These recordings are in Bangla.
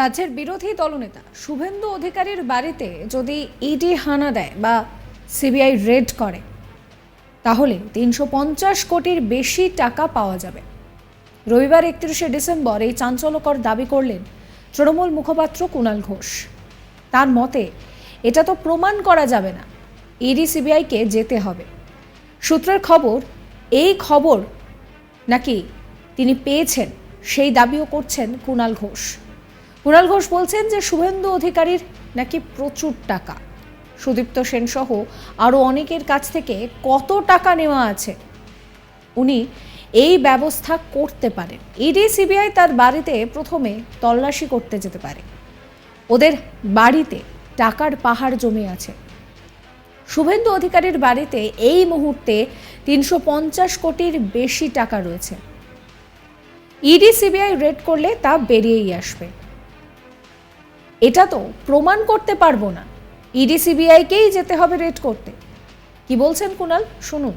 রাজ্যের বিরোধী দলনেতা শুভেন্দু অধিকারীর বাড়িতে যদি ইডি হানা দেয় বা সিবিআই রেড করে, তাহলে তিনশো পঞ্চাশ কোটির বেশি টাকা পাওয়া যাবে। রবিবার একত্রিশে ডিসেম্বর এই চাঞ্চল্যকর দাবি করলেন তৃণমূল মুখপাত্র কুণাল ঘোষ। তার মতে, এটা তো প্রমাণ করা যাবে না, ইডি সিবিআইকে যেতে হবে। সূত্রের খবর, এই খবর নাকি তিনি পেয়েছেন, সেই দাবিও করছেন কুণাল ঘোষ। কুণাল ঘোষ বলছেন যে শুভেন্দু অধিকারীর নাকি প্রচুর টাকা। সুদীপ্ত সেন সহ আরও অনেকের কাছ থেকে কত টাকা নেওয়া আছে? উনি এই ব্যবস্থা করতে পারেন। ইডি, সিবিআই তার বাড়িতে প্রথমে তল্লাশি করতে যেতে পারে। ওদের বাড়িতে টাকার পাহাড় জমে আছে। শুভেন্দু অধিকারীর বাড়িতে এই মুহূর্তে তিনশো পঞ্চাশ কোটির বেশি টাকা রয়েছে। ইডি, সিবিআই রেড করলে তা বেরিয়েই আসবে। এটা তো প্রমাণ করতে পারব না। ইডি সিবিআইকেই যেতে হবে রেড করতে। কি বলছেন কুণাল শুনুন।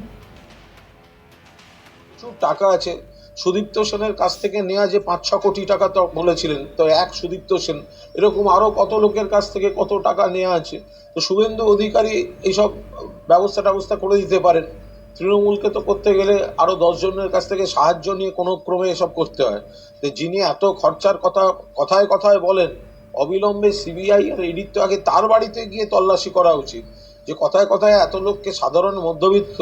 টাকা আছে। সুদীপ্ত সেনের কাছ থেকে নেওয়া যে পাঁচ ছ কোটি টাকা তো বলেছিলেন, তো এক সুদীপ্ত সেন, এরকম আরও কত লোকের কাছ থেকে কত টাকা নেওয়া আছে? তো শুভেন্দু অধিকারী এইসব ব্যবস্থা ট্যবস্থা করে দিতে পারেন। তৃণমূলকে তো করতে গেলে আরও দশ জনের কাছ থেকে সাহায্য নিয়ে কোনো ক্রমে এসব করতে হয়। তো যিনি এত খরচার কথা, কথায় কথায় বলেন অবিলম্বে সিবিআই আর ইডির তো আগে তার বাড়িতে গিয়ে তল্লাশি করা উচিত। যে কথায় কথায় এত লোককে সাধারণ মধ্যবিত্ত,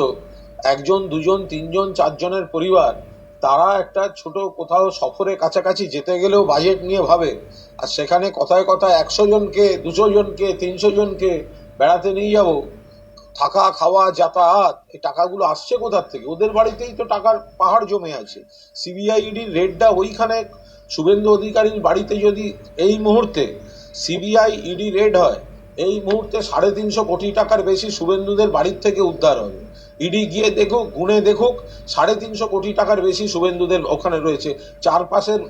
একজন, দুজন, তিনজন, চারজনের পরিবার, তারা একটা ছোট কোথাও সফরে কাছাকাছি যেতে গেলেও বাজেট নিয়ে ভাবে। আর সেখানে কথায় কথায় একশো জনকে, দুশো জনকে, তিনশো জনকে বেড়াতে নিয়ে যাব। থাকা, খাওয়া, যাতায়াত, এই টাকাগুলো আসছে কোথার থেকে? ওদের বাড়িতেই তো টাকার পাহাড় জমে আছে। সিবিআইডির রেডটা ওইখানে শুভেন্দু অধিকারীর বাড়িতে যদি এই মুহূর্তে সিবিআই ইডি রেড হয়, এই মুহূর্তে সাড়ে তিনশো কোটি টাকার বেশি শুভেন্দুদের বাড়ির থেকে উদ্ধার হবে। ইডি গিয়ে দেখুক, গুনে দেখুক, সাড়ে তিনশো কোটি টাকার বেশি শুভেন্দুদের ওখানে রয়েছে। চারপাশের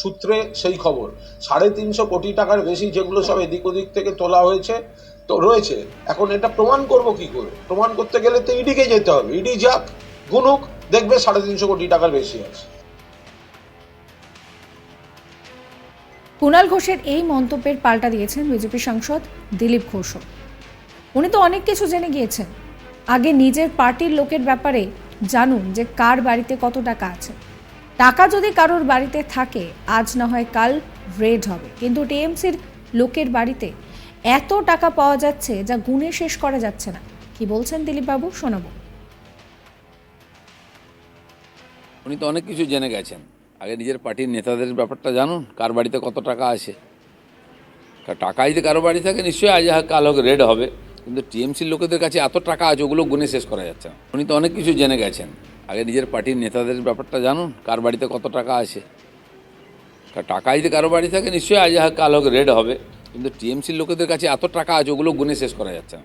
সূত্রে সেই খবর। সাড়ে তিনশো কোটি টাকার বেশি যেগুলো সব এদিক ওদিক থেকে তোলা হয়েছে, তো রয়েছে। এখন এটা প্রমাণ করব কি করে? প্রমাণ করতে গেলে তো ইডিকে যেতে হবে। ইডি যাক, গুনুক, দেখবে সাড়ে তিনশো কোটি টাকার বেশি আছে। কুণাল ঘোষের এই মন্তব্যের পাল্টা দিয়েছেন বিজেপি সাংসদ দিলীপ ঘোষও। উনি তো অনেক কিছু জেনে গিয়েছেন। আগে নিজের পার্টির লোকের ব্যাপারে জানুন যে কার বাড়িতে কত টাকা আছে। টাকা যদি কারোর বাড়িতে থাকে, আজ না হয় কাল রেড হবে। কিন্তু টিএমসির লোকের বাড়িতে এত টাকা পাওয়া যাচ্ছে যা গুণে শেষ করা যাচ্ছে না। কি বলছেন দিলীপবাবু? শোনাবো। উনি তো অনেক কিছু জেনে গেছেন। আগে নিজের পার্টির নেতাদের ব্যাপারটা জানুন, কার বাড়িতে কত টাকা আছে। টাকা যদি কারও বাড়ি থাকে, নিশ্চয়ই আজ হা- কাল হোক রেড হবে। কিন্তু টিএমসির লোকেদের কাছে এত টাকা আছে, ওগুলো গুনে শেষ করা যাচ্ছে না। উনি তো অনেক কিছু জেনে গেছেন। আগে নিজের পার্টির নেতাদের ব্যাপারটা জানুন, কার বাড়িতে কত টাকা আছে। টাকা যদি কারও বাড়ি থাকে, নিশ্চয়ই আজ হা- কাল হোক রেড হবে। কিন্তু টিএমসির লোকেদের কাছে এত টাকা আছে, ওগুলো গুনে শেষ করা যাচ্ছে না।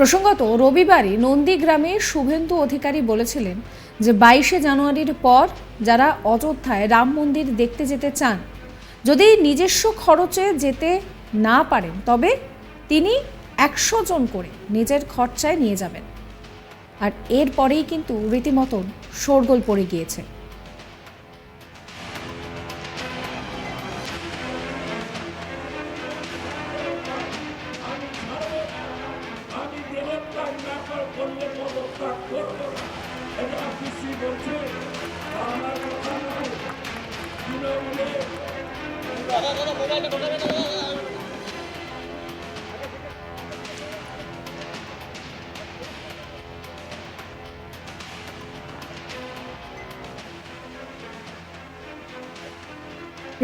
প্রসঙ্গত, রবিবারই নন্দীগ্রামে শুভেন্দু অধিকারী বলেছিলেন যে বাইশে জানুয়ারির পর যারা অযোধ্যায় রাম মন্দির দেখতে যেতে চান, যদি নিজস্ব খরচে যেতে না পারেন, তবে তিনি একশো জন করে নিজের খরচায় নিয়ে যাবেন। আর এরপরেই কিন্তু রীতিমতন শোরগোল পড়ে গিয়েছে।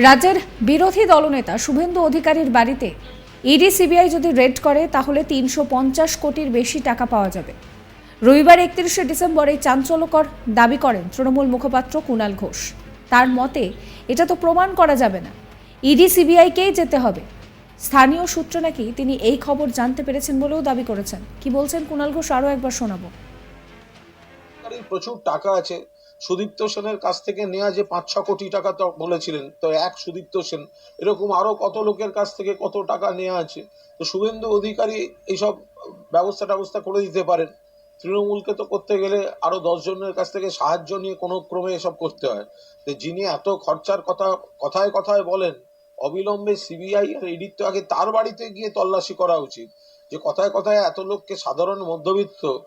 রাজ্যের বিরোধী দলনেতা শুভেন্দু অধিকারীর বাড়িতে ইডি সিবিআই যদি রেড করে, তাহলে তিনশো পঞ্চাশ কোটির বেশি টাকা পাওয়া যাবে। রবিবার একত্রিশে ডিসেম্বর এই চাঞ্চল্যকর দাবি করেন তৃণমূল মুখপাত্র কুণাল ঘোষ। তার মতে, এটা তো প্রমাণ করা যাবে না। ইডি সিবিআইকেই যেতে হবে। স্থানীয় সূত্র নাকি তিনি এই খবর জানতে পেরেছেন বলেও দাবি করেছেন। কি বলছেন কুণাল ঘোষ আরও একবার শোনাবো। প্রচুর টাকা আছে। সুদীপ্ত সেনের কাছ থেকে নেওয়া যে পাঁচ ছ কোটি টাকা তো বলেছিলেন, তো এক সুদীপ্ত সেন, এরকম আরও কত লোকের কাছ থেকে কত টাকা নেওয়া আছে? তো শুভেন্দু অধিকারী এইসব ব্যবস্থা ট্যবস্থা করে দিতে পারেন। তৃণমূলকে তো করতে গেলে আরও জনের কাছ থেকে সাহায্য নিয়ে কোনো ক্রমে এসব করতে হয়। তো যিনি এত খরচার কথা, কথায় কথায় বলেন অবিলম্বে সিবিআই আর ইডির তো আগে তার বাড়িতে গিয়ে তল্লাশি করা উচিত। যে কথায় কথায় এত লোককে সাধারণ মধ্যবিত্ত,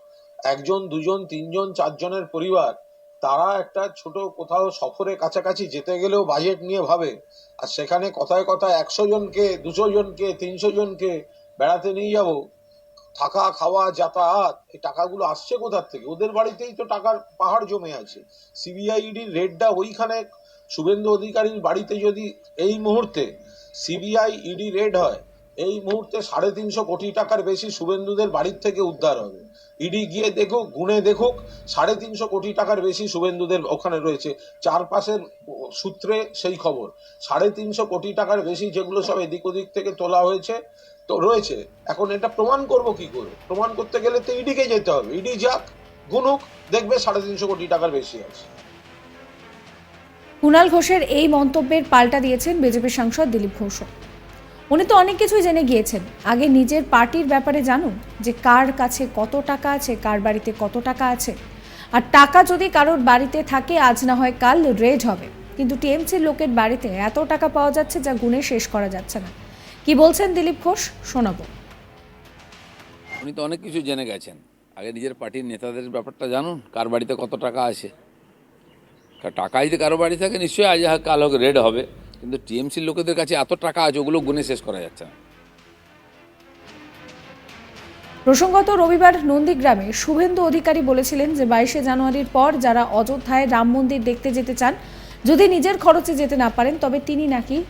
একজন, দুজন, তিনজন, চারজনের পরিবার, তারা একটা ছোট কোথাও সফরে কাছাকাছি যেতে গেলেও বাজেট নিয়ে ভাবে। আর সেখানে কথায় কথায় একশো জনকে, দুশো জনকে, তিনশো জনকে বেড়াতে নিয়ে যাব। থাকা, খাওয়া, যাতায়াত, এই টাকাগুলো আসছে কোথার থেকে? ওদের বাড়িতেই তো টাকার পাহাড় জমে আছে। সিবিআইডির রেডটা ওইখানে শুভেন্দু অধিকারীর বাড়িতে যদি এই মুহূর্তে সিবিআই ইডি রেড হয়, এই মুহূর্তে সাড়ে তিনশো কোটি টাকার বেশি শুভেন্দুদের বাড়ির থেকে উদ্ধার হবে। ইডি গিয়ে দেখুক, গুনে দেখুক, সাড়ে তিনশো কোটি টাকার বেশি শুভেন্দুদের ওখানে রয়েছে। চারপাশের সূত্রে সেই খবর। সাড়ে তিনশো কোটি টাকার বেশি যেগুলো সব এদিক ওদিক থেকে তোলা হয়েছে, তো রয়েছে। এখন এটা প্রমাণ করব কি করে? প্রমাণ করতে গেলে তো ইডিকে যেতে হবে। ইডি যাক, গুনুক, দেখবে সাড়ে তিনশো কোটি টাকার বেশি আছে। কুণাল ঘোষের এই মন্তব্যের পাল্টা দিয়েছেন বিজেপি সাংসদ দিলীপ ঘোষ। উনি তো অনেক কিছুই জেনে গিয়েছেন। আগে নিজের পার্টির ব্যাপারে জানুন যে কার কাছে কত টাকা আছে, কার বাড়িতে কত টাকা আছে। আর টাকা যদি কারোর বাড়িতে থাকে, আজ না হয় কাল রেড হবে। কিন্তু টিএমসির লোকের বাড়িতে এত টাকা পাওয়া যাচ্ছে যা গুণে শেষ করা যাচ্ছে না। কি বলছেন দিলীপ ঘোষ? শোনাবো। উনি তো অনেক কিছু জেনে গেছেন। আগে নিজের পার্টির নেতাদের ব্যাপারটা জানুন, কার বাড়িতে কত টাকা আছে। কারণ টাকা যদি কারও বাড়ি থাকে, নিশ্চয়ই আজ হা- কাল হোক রেড হবে। কিন্তু টিএমসির লোকেদের কাছে এত টাকা আছে, ওগুলো গুণে শেষ করা যাচ্ছে না। প্রসঙ্গত রবিবার নন্দীগ্রামে শুভেন্দু অধিকারী বলেছিলেন যে বাইশে জানুয়ারির পর যারা অযোধ্যায় রাম মন্দির দেখতে যেতে চান, যদি নিজের খরচে যেতে না পারেন, তবে তিনি নাকি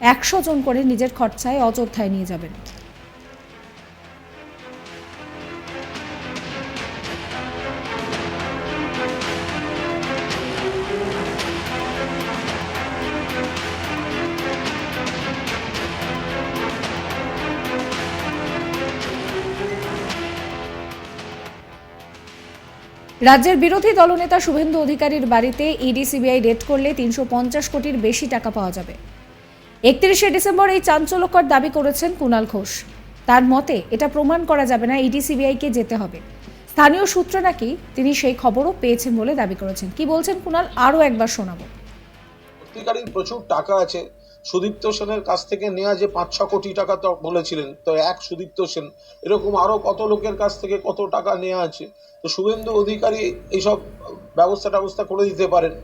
একশো জন করে নিজের খরচায় অযোধ্যায় নিয়ে যাবেন। রাজ্যের বিরোধী দলনেতা শুভেন্দু অধিকারীর বাড়িতে ইডি সিবিআই রেড করলে তিনশো পঞ্চাশ কোটির বেশি টাকা পাওয়া যাবে। একত্রিশে ডিসেম্বর এই চাঞ্চল্যকর দাবি করেছেন কুণাল ঘোষ। তার মতে, এটা প্রমাণ করা যাবে না ইডি সিবিআইকে যেতে হবে। স্থানীয় সূত্রে নাকি তিনি সেই খবরও পেয়েছেন বলে দাবি করেছেন। কি বলছেন কুণাল? আরও একবার শোনাবো। প্রচুর টাকা আছে। সুদীপ্ত সেনের কাছ থেকে নেওয়া যে পাঁচ ছ কোটি টাকা তো বলেছিলেন, তো এক সুদীপ্ত সেন, এরকম আরও কত লোকের কাছ থেকে কত টাকা নেওয়া আছে? তো শুভেন্দু অধিকারী এইসব ব্যবস্থা ট্যবস্থা করে দিতে পারেন।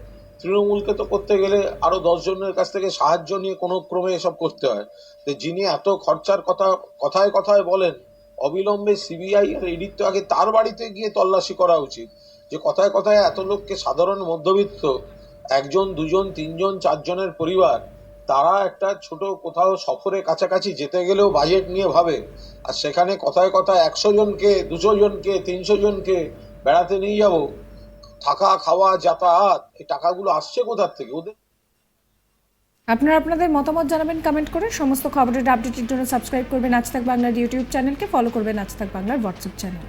তৃণমূলকে তো করতে গেলে আরও দশ জনের কাছ থেকে সাহায্য নিয়ে কোনো ক্রমে এসব করতে হয়। তো যিনি এত খরচার কথা, কথায় কথায় বলেন, অবিলম্বে সিবিআই আর ইডির তো আগে তার বাড়িতে গিয়ে তল্লাশি করা উচিত। যে কথায় কথায় এত লোককে সাধারণ মধ্যবিত্ত, একজন, দুজন, তিনজন, চারজনের পরিবার তারা একটা ছোট কোথাও সফরে কাছাকাছি যেতে গেলেও বাজেট নিয়ে ভাবে। আর সেখানে কথায় কথায় একশো জনকে, দুশো জনকে, তিনশো জনকে বেড়াতে নিয়ে যাব। থাকা, খাওয়া, যাতায়াত, এই টাকাগুলো আসছে কোথার থেকে? ওদের আপনারা আপনাদের মতামত জানাবেন কমেন্ট করে। সমস্ত খবরের আপডেটের জন্য সাবস্ক্রাইব করবেন। আজ তাক বাংলার ইউটিউব চ্যানেলকে ফলো করবেন আজ তাক বাংলার হোয়াটসঅ্যাপ চ্যানেল